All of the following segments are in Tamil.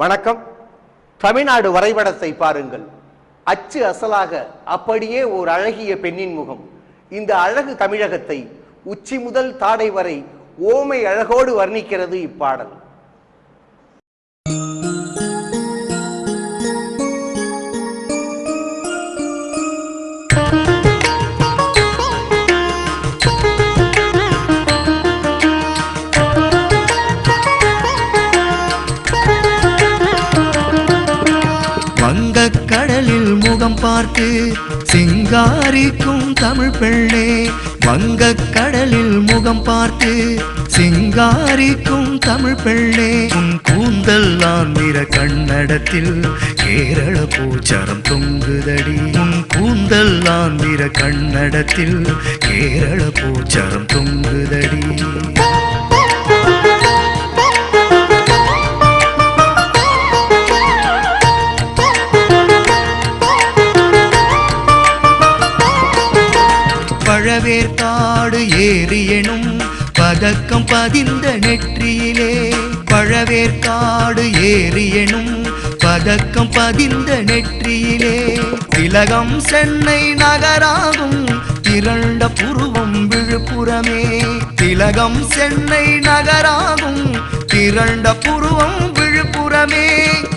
வணக்கம். தமிழ்நாடு வரைபடத்தை பாருங்கள். அச்சு அசலாக அப்படியே ஓர் அழகிய பெண்ணின் முகம். இந்த அழகு தமிழகத்தை உச்சி முதல் தாடை வரை ஓமை அழகோடு வர்ணிக்கிறது இப்பாடல். பார்த்து சிங்காரிக்கும் தமிழ் பெண்ணே வங்க கடலில் முகம் பார்த்து சிங்காரிக்கும் தமிழ் பெண்ணே. உன் கூந்தல் ஆந்திர கண்ணடத்தில் கேரள பூச்சரம் தொங்குதடி. உன் கூந்தல் ஆந்திர கண்ணடத்தில் கேரள பூச்சரம் தொங்குதடி. பழவேற்காடு ஏறியெனும் பதக்கம் பதிந்த நெற்றியிலே. பழவேற்காடு ஏறியெனும் பதக்கம் பதிந்த நெற்றியிலே. திலகம் சென்னை நகராகும் திரண்ட புருவம் விழுப்புறமே திலகம் சென்னை நகராகும் திரண்ட புருவம் விழுப்புறமே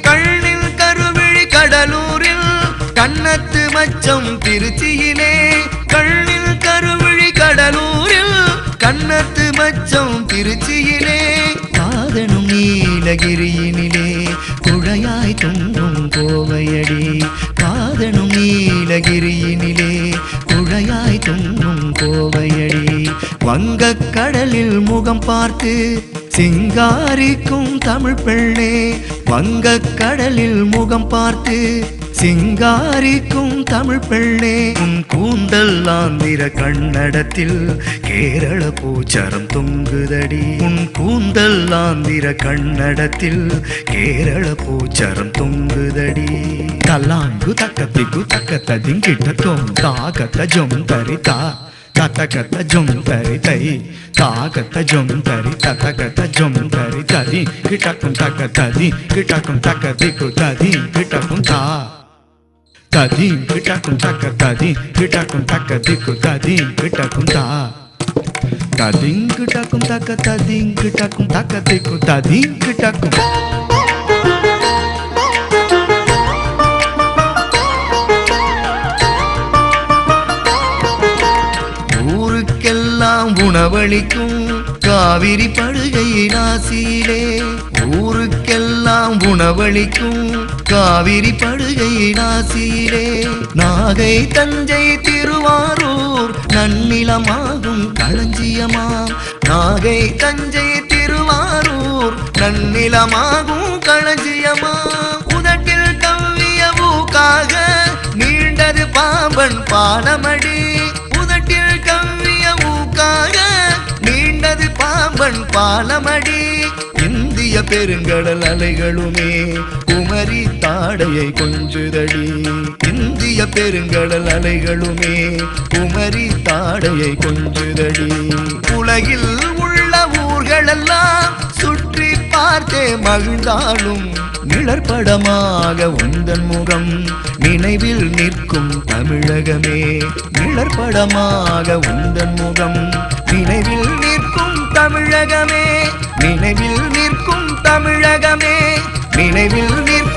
கண்ணில் கருவிழி கடலூரில் கண்ணத்து மச்சம் திருச்சியிலே. திருச்சியிலே காதனும் நீலகிரியினிலே குழையாய் தொங்கும் கோவையடி. காதனும் நீலகிரியினிலே குழையாய் தொங்கும் கோவையடி. வங்கக் கடலில் முகம் பார்த்து சிங்காரிக்கும் தமிழ் பெண்ணே. வங்கக் கடலில் முகம் பார்த்து சிங்காரிக்கும் தமிழ் பெண்ணே உன் கூந்தல் ஆந்திர கண்ணடத்தில் கேரள பூச்சரம் தொங்குதடி. உன் கூந்தல் ஆந்திர கண்ணடத்தில் கேரள பூச்சரம் தொங்குதடி. கல்லாங்கு தக்க தலாங்கு தக்க ததிங்கிட்ட திங்கிட்டத்தோம் தாகத்த ஜொம் தரிதா கத்த கத்த ஜொம் தரி தை தாகத்த ஜொம் தரி தத்த கத்த ஜொம் தரி ததி. கிட்டக்கும் தக்க ததி கிட்டக்கும் தக்க திக்கு ததி கிட்டக்கும் தா கிட்டக்கும் தக்க ததி கிட்டக்கும் தக்க திக்கு ததி கிட்டக்கும் தா. ததிங்கிட்டக்கும் தக்க ததிங்கிட்டக்கும் தக்க திக்கு ததிங்கிட்டக்கும் ஊருக்கெல்லாம் உணவளிக்கும் காவிரி படுகையின் ஆசியிலே ஊர் உணவளிக்கும் காவிரி படுகை ஆசியிலே நாகை தஞ்சை திருவாரூர் நன்னிலமாகும் களஞ்சியமாம். நாகை தஞ்சை திருவாரூர் நன்னிலமாகும் களஞ்சியமாம். உதட்டில் கவ்விய ஊக்காக நீண்டது பாம்பன் பாலமடி. உதட்டில் கவ்விய ஊக்காக நீண்டது பாம்பன் பாலமடி. இந்திய பெருங்கடல் அலைகளுமே குமரி தாடையை கொஞ்சுதடி. இந்திய பெருங்கடல் அலைகளுமே குமரி தாடையை கொஞ்சுதடி. உலகில் உள்ள ஊர்களெல்லாம் சுற்றி பார்த்தே மகிழ்ந்தாலும் நிழற்படமாக உந்தன் முகம் நினைவில் நிற்கும் தமிழகமே. நிழற்படமாக உந்தன் முகம் நினைவில் நிற்கும் தமிழகமே. நினைவில் தமிழகமே. நினைவில் நிற்க